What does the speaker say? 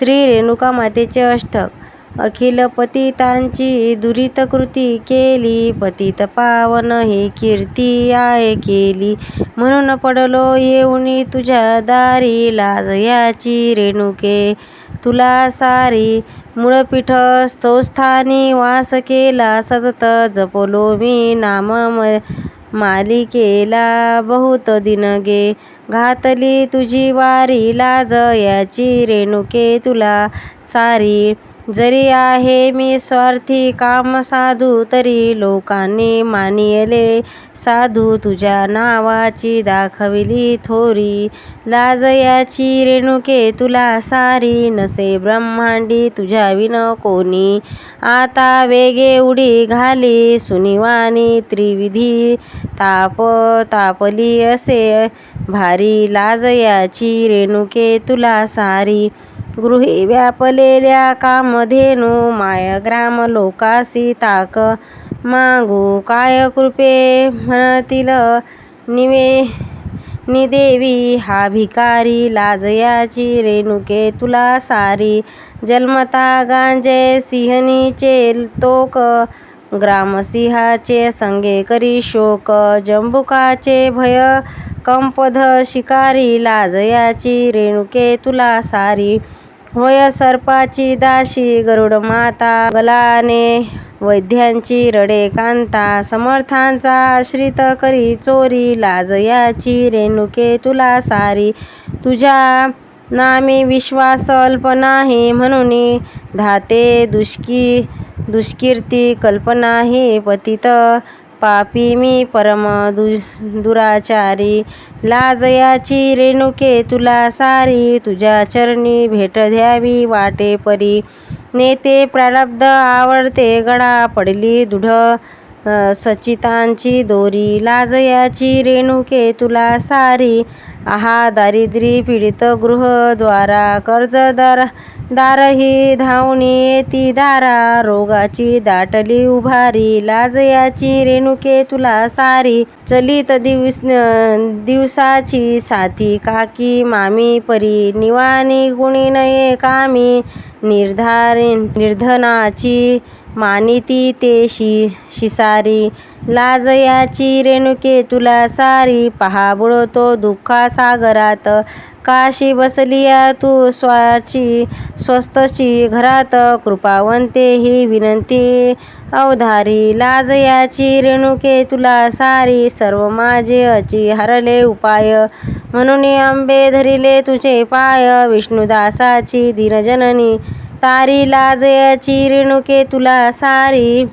श्री रेणुका मातेचे अष्टक. अखिल पतितांची दुरित कृती केली. पतित पावन ही कीर्ती आहे केली. म्हणून पडलो येऊनी तुझ्या दारी. लाज याची रेणुके तुला सारी. मूळपीठ स्तोस्थानी वास केला. सतत जपलो मी नाम मालिकेला बहुत दिनगे घातली तुझी वारी लाज याची रेणुके तुला सारी. जरी आहे मी स्वार्थी काम साधू तरी लोकांनी मानियले साधू. तुझ्या नावाची दाखविली थोरी. लाज याची रेणुके तुला सारी. नसे ब्रह्मांडी तुझ्या विन कोणी. आता वेगे उडी घाली. सुनिवानी त्रिविधी ताप तापली असे. भारी लाज याची रेणुके तुला सारी. गृही व्यापलेल्या कामधेनू माय ग्राम लोकासी ताक. मागू काय कृपे म्हणतील? निवे निदेवी हा भिकारी लाजयाची रेणुके तुला सारी. जन्मता गांजे सिंहनीचे तोक. ग्रामसिंहाचे संगे करी शोक. जंबुकाचे भय कंपध शिकारी लाजयाची रेणुके तुला सारी. होय सर्पाची दाशी गरुड माता गलाने वैद्यांची रडे कांता समर्थांचा आश्रित करी चोरी लाज याची रेणुके तुला सारी. तुझ्या नामी विश्वास अल्प नाही म्हणून धाते दुष्की दुष्कीर्ती कल्पनाही पतित. पापी मी परम दु दुराचारी. लाज याची रेणुके तुला सारी. तुझ्या चरणी भेट द्यावी वाटे परी नेते प्रारब्ध आवडते गळा पडली दुढ सचितांची दोरी लाजयाची रेणुके तुला सारी. आहा दारिद्री पीडित गृहद्वारा कर्जदार दारही धावणी येती दारा. रोगाची दाटली उभारी लाजयाची रेणुके तुला सारी. चलित दिवस दिवसाची साथी काकी मामी परी निवानी गुणी नये कामी. निर्धार निर्धनाची मानिती ते शि शिसारी. लाज याची रेणुके तुला सारी. पहा बुडतो दुःखा सागरात. काशी बसलिया तू स्वाची स्वस्तची घरात. कृपावंते ही विनंती. अवधारी. लाज याची रेणुके तुला सारी. सर्व माझे अची हरले उपाय. म्हणून आंबे धरिले तुझे पाय. विष्णुदासाची दिनजननी. तारी लाजयाची रेणुके तुला सारी.